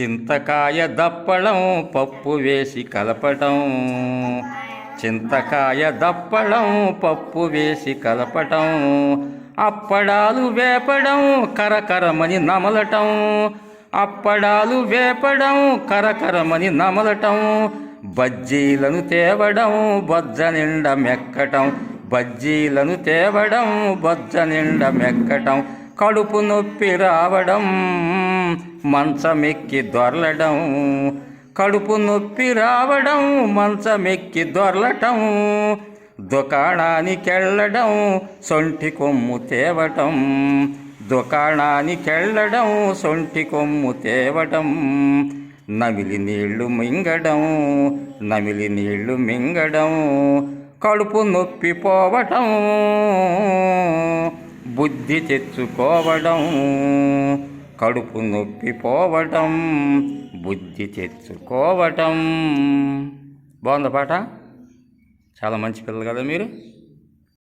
చింతకాయ దప్పడం పప్పు వేసి కలపటం. చింతకాయ దప్పడం పప్పు వేసి కలపటం. అప్పడాలు వేపడం కరకరమని నమలటం. అప్పడాలు వేపడం కరకరమని నమలటం. బజ్జీలను తేవడం బొజ్జ నిండా మెక్కటం. బజ్జీలను తేవడం బొజ్జ నిండా మెక్కటం. కడుపు నొప్పి రావడం మంచమెక్కి దొరలడం. కడుపు నొప్పి రావడం మంచమెక్కి దొరలటం. దుకాణానికెళ్ళడం సొంటి కొమ్ము తేవటం. దుకాణానికెళ్ళడం సొంటి కొమ్ము తేవటం. నమిలి నీళ్ళు మింగడం నమిలి నీళ్ళు మింగడం. కడుపు నొప్పి పోవటం. బుద్ధి తెచ్చుకోవడం కడుపు నొప్పి పోవటం బుద్ధి తెచ్చుకోవటం బాగుందా పాట? చాలా మంచి పిల్లలు కదా మీరు.